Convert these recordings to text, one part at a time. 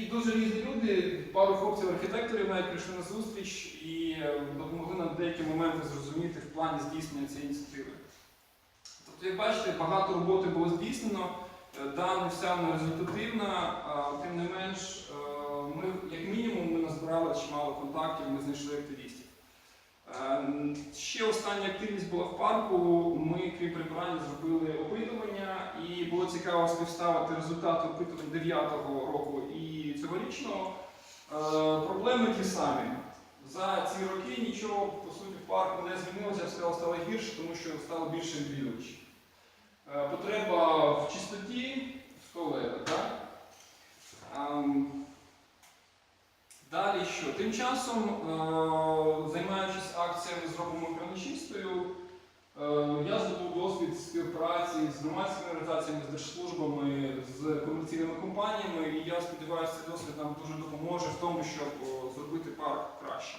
дуже різні люди, пару хлопців-архітекторів навіть прийшли на зустріч і е, допомогли нам деякі моменти зрозуміти в плані здійснення цієї ініціативи. Тобто, як бачите, багато роботи було здійснено, е, да, не вся вона результативна, тим не менш, е, ми, як мінімум, ми назбирали чимало контактів, ми знайшли активістів. Ще остання активність була в парку. Ми, крім прибирання, зробили опитування, і було цікаво співставити результати опитувань 9-го року і цьогорічного. Е, Проблеми ті самі. За ці роки нічого по суті в парку не змінилося, сказав, стало гірше, тому що стало більше відвідувачів. Е, Потреба в чистоті в туалетах. Так? Ем, Далі що? Тим часом, е, займаючись акціями «Зробимо Україну чистою, е, я здобув досвід співпраці з громадськими організаціями, з держслужбами, з комерційними компаніями, і я сподіваюся, цей досвід нам дуже допоможе в тому, щоб зробити парк краще.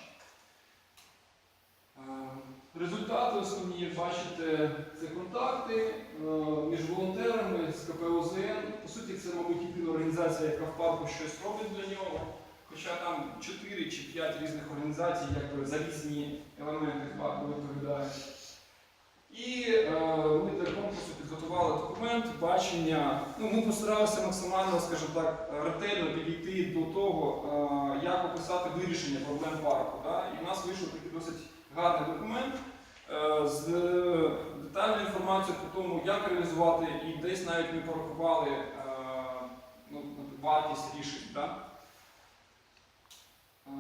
Результати основні, бачите, це контакти е, між волонтерами з КПОЗН. По суті, це, мабуть, єдина організація, яка в парку щось робить для нього. Хоча там 4 чи 5 різних організацій, якби за різні елементи парку відповідають. І е, ми для конкурсу підготували документ, бачення. Ну, ми постаралися максимально, скажімо так, ретельно підійти до того, як описати вирішення проблем парку. Да? І в нас вийшов такий досить гарний документ е, з детальною інформацією про тому, як реалізувати, і десь навіть ми порахували е, ну, вартість рішень. Да? Е,